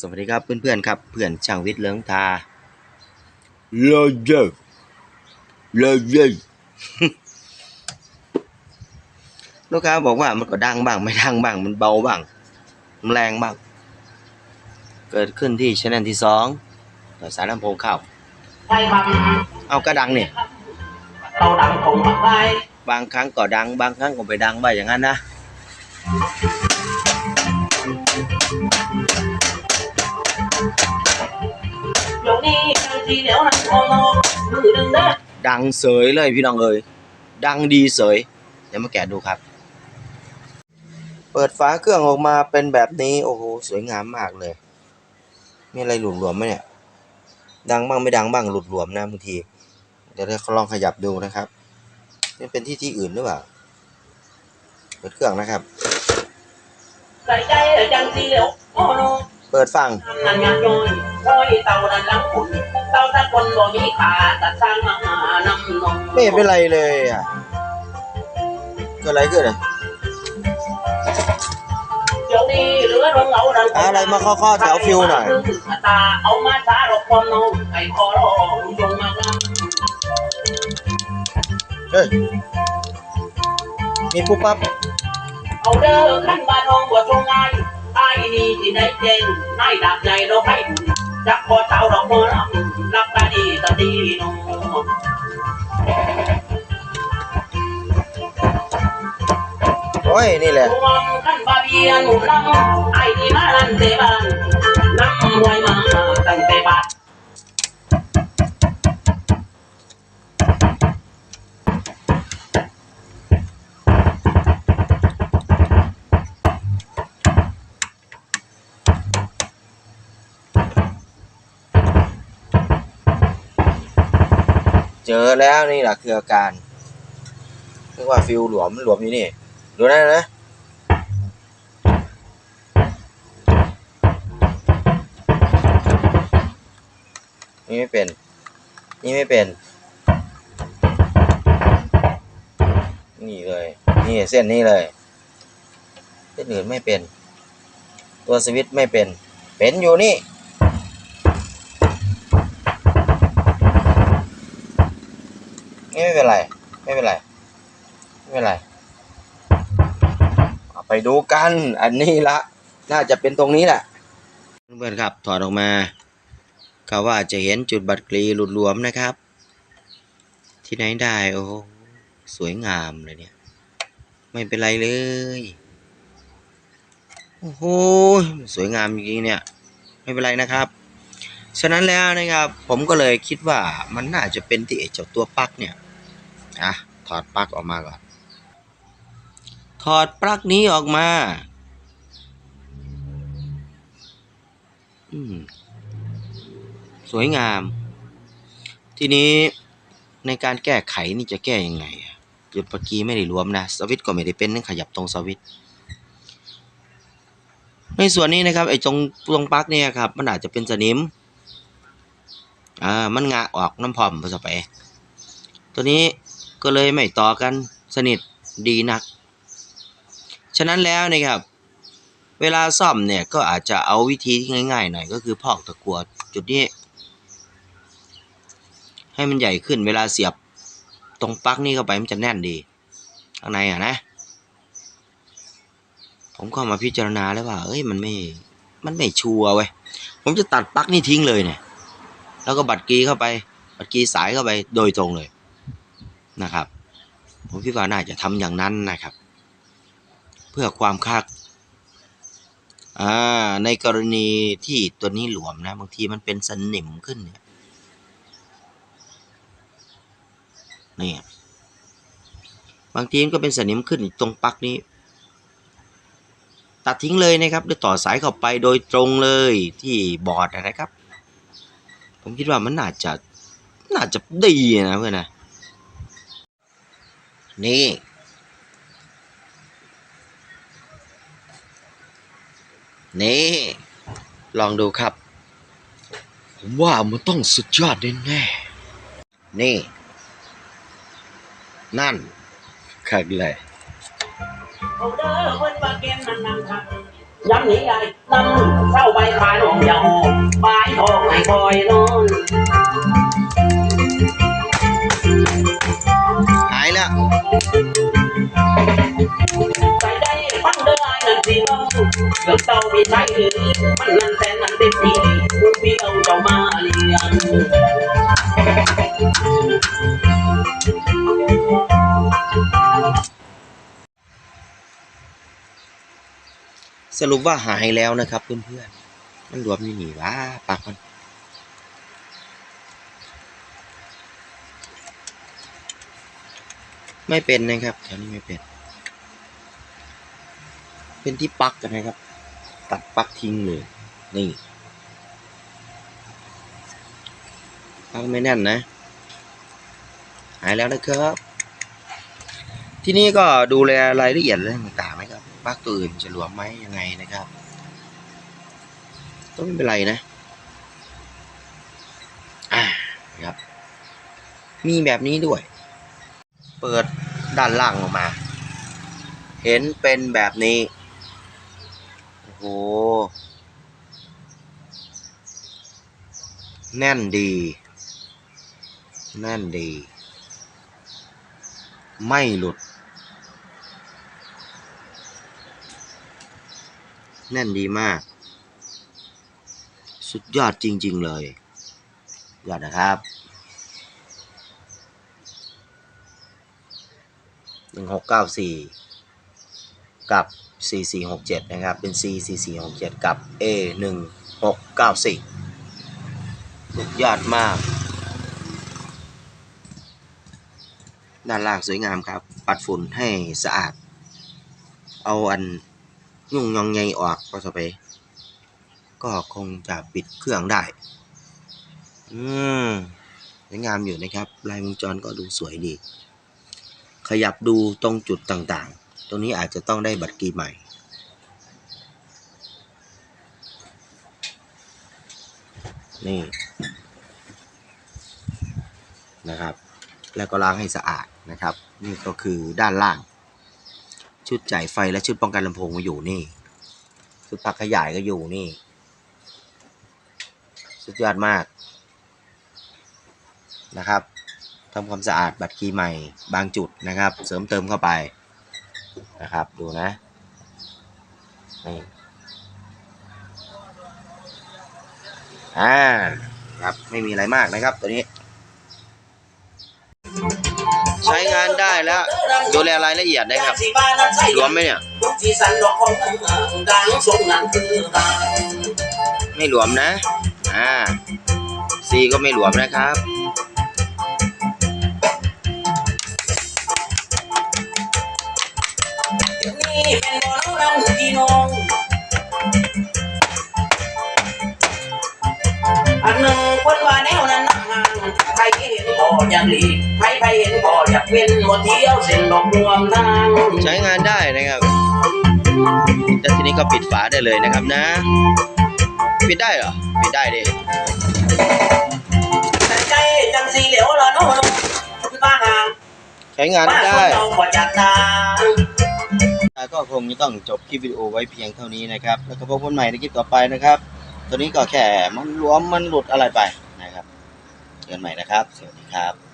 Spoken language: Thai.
สวัสดีครับเพื่อนๆครับ เพื่อนช่างวิทย์เลืองทาเลเยอเลเยอลูกค้าบอกว่ามันก็ดังบ้าง ไม่ดังบ้าง มันเบาบ้างมันแรงบ้าง เกิดขึ้นที่ชแนลที่สองต่อสายลำโพงเข้าใช่ครับเอาก็ดังเนี่ยเราดังคงมากไปบางครั้งก็ดัง บางครั้งก็ไม่ดังบ้างอย่างนั้นนะ ดี๋ยวนั้นคงนอนมือดึงเด้อดังเสยเลยพี่น้องเอ๋ยดังดีเสยเดี๋ยวมาแกะดูครับ เปิดฝาเครื่องออกมาเป็นแบบนี้โอ้โหสวยงามมากเลย มีอะไรหลุดหลวมไหมเนี่ย ดังบ้างไม่ดังบ้างหลุดหลวมนะบางทีเดี๋ยวเราลองขยับดูนะครับนี่เป็นที่ที่อื่นหรือเปล่าเปิดเครื่องนะครับใส่ใจจังสีเหลียวโอ้โนเปิดฟัง นั่นงานย่อยร้อยเต่านั่นลังคุณเต่าตะคนบ่มีขาตัดสร้างมาหานำนมไม่เห็นเป็นไรเลยอะเกิดอะไรขึ้นอะเดี๋ยวนี้เหลือลงเอาดังอะไรมาเคาะๆแถวฟิวหน่อยตาเอามาช้าหลบความนมไก่คอร้องยงมากำเฮ้ยมีปุ๊บปั๊บเอาเด้อขั้นบาทองบ่ชงง่ายไอ้นี่ที่ไหนเจงนายดักใหญ่เราให้ จักพอเจ้าดอกเมื่อลำรักตาดีตาดีน้องโอ้ย นี่แหละรวมขั้นบาเบียนหมุนลำไอ้นี่มาลันเตบานน้ำมวยมา เจอแล้วนี่แหละคืออาการเรียกว่าฟิวหลวมหลวมอยู่นี่ดูได้นะนี่ไม่เป็น นี่ไม่เป็น นี่เลย นี่เส้นนี้เลย เส้นอื่นไม่เป็น ตัวสวิตช์ไม่เป็น เป็นอยู่นี่ นี่ไม่เป็นไร ไม่เป็นไร ไม่เป็นไร ไปดูกัน อันนี้ละ น่าจะเป็นตรงนี้แหละ เพื่อนๆครับ ถอดออกมาก็ว่าจะเห็นจุดบัตรกรีหลุดหลวมนะครับ ที่ไหนได้ โอ้โหสวยงามเลยเนี่ย ไม่เป็นไรเลย โอ้โห สวยงามจริงๆเนี่ย ไม่เป็นไรนะครับฉะนั้นแล้วนะครับผมก็เลยคิดว่ามันน่าจะเป็นที่เจ้าตัวปักเนี่ย อะถอดปลั๊กออกมาก่อน ถอดปลั๊กนี้ออกมาสวยงาม ทีนี้ในการแก้ไขนี่จะแก้ยังไงจุดปกีไม่ได้รวมนะ สวิตก็ไม่ได้เป็นนั่งขยับตรงสวิตในส่วนนี้นะครับไอ้ตรงตรงปลั๊กเนี่ยครับ มันอาจจะเป็นสนิมอ่ามันงะออกน้ำพอมพอสไป ตัวนี้ ก็เลยไม่ต่อกันสนิทดีนัก ฉะนั้นแล้วนะครับ เวลาซ่อมเนี่ยก็อาจจะเอาวิธีที่ง่ายๆหน่อยก็คือพอกตะกัวจุดนี้ ให้มันใหญ่ขึ้นเวลาเสียบตรงปลั๊กนี่เข้าไปมันจะแน่นดี ข้างในอะนะ ผมก็มาพิจารณาแล้วว่า เอ้ยมันไม่ มันไม่ชัวร์เว้ย ผมจะตัดปลั๊กนี่ทิ้งเลยเนี่ย แล้วก็บัตรกีเข้าไป บัตรกีสายเข้าไปโดยตรงเลย นะครับ ผมคิดว่าน่าจะทำอย่างนั้นนะครับ เพื่อความคาดในกรณีที่ตัวนี้หลวมนะ บางทีมันเป็นสนิมขึ้นเนี่ยนี่บางทีมันก็เป็นสนิมขึ้นตรงปลั๊กนี้ ตัดทิ้งเลยนะครับด้วยต่อสายเข้าไปโดยตรงเลยที่บอร์ดนะครับ ผมคิดว่ามันน่าจะน่าจะดีนะเพื่อนนะ นี่ นี่ ลองดูครับ ผมว่ามันต้องสุดยอดแน่ๆนี่ นั่นคักเลยยำนี้ไงลำเข้าใบขายนมยำบายทองให้คอยนอนหายแล้ว ใส่ได้ฟังเด้อไอ้นั่นสิเนาะเกือบเต่ามีใช้หรือมันนั่นแสนนั่นเต็มทีคุณพี่เอาเจ้มาเลี้ยงสรุปว่าหายแล้วนะครับเพื่อนๆ มันรวมอยู่นี่วะปากมัน ไม่เป็นนะครับแถวนี้ไม่เป็น เป็นที่ปักกันนะครับ ตัดปักทิ้งเลย นี่ปักไม่แน่นนะ หายแล้วนะครับ ที่นี่ก็ดูแลรายละเอียดเรื่องต่างๆนะครับปักตัวอื่นจะหลวมไหมยังไงนะครับก็ไม่เป็นไรนะอ่าครับ มีแบบนี้ด้วย เปิดด้านล่างออกมา เห็นเป็นแบบนี้โอ้โหแน่นดี แน่นดี ไม่หลุด แน่นดีมาก สุดยอดจริง ๆ เลย ยอดนะครับ หนึ่งหกเก้าสี่กับสี่สี่หกเจ็ดนะครับ เป็น C สี่สี่หกเจ็ดกับ A หนึ่งหกเก้าสี่สุดยอดมาก ด้านล่างสวยงามครับ ปัดฝุ่นให้สะอาด เอาอันยุ่งยองใยออกก็จะไป ก็คงจะปิดเครื่องได้ อืมสวยงามอยู่นะครับ ลายวงจรก็ดูสวยดี ขยับดูตรงจุดต่างๆ ตรงนี้อาจจะต้องได้บัตรกีใหม่ นี่นะครับ แล้วก็ล้างให้สะอาดนะครับ นี่ก็คือด้านล่าง ชุดจ่ายไฟและชุดป้องกันลำโพงมาอยู่นี่ ชุดปลักขยายก็อยู่นี่ สุดยอดมากนะครับ ทำความสะอาดบัตรคีย์ใหม่บางจุดนะครับ เสริมเติมเข้าไปนะครับดูนะนี่อ่าครับไม่มีอะไรมากนะครับตัวนี้ ใช้งานได้แล้วดูแลรายละเอียดได้ครับรวมไหมเนี่ยไม่หลวมนะอ่า C ก็ไม่หลวมนะครับ เป็นบ่อน้ำพี่น้องอันหนึ่งคนว่าแนวนั้นนั่งห่างใครเห็นบ่อยากหลีกใครใครเห็นบ่อยากเว้นบ่เที่ยวเส้นดอกรวมทางใช้งานได้นะครับแล้วทีนี้ก็ปิดฝาได้เลยนะครับนะ ปิดได้เหรอ ปิดได้ดิแต่ใจจังสีเหลวละโน่นบ้านห่างใช้งานบ้านคได้นเราบ่จา ก็คงจะต้องจบคลิปวิดีโอไว้เพียงเท่านี้นะครับ แล้วก็พบกันใหม่ในคลิปต่อไปนะครับ ตัวนี้ก็แค่มันล้วมมันหลุดอะไรไปนะครับเจอกันใหม่นะครับ สวัสดีครับ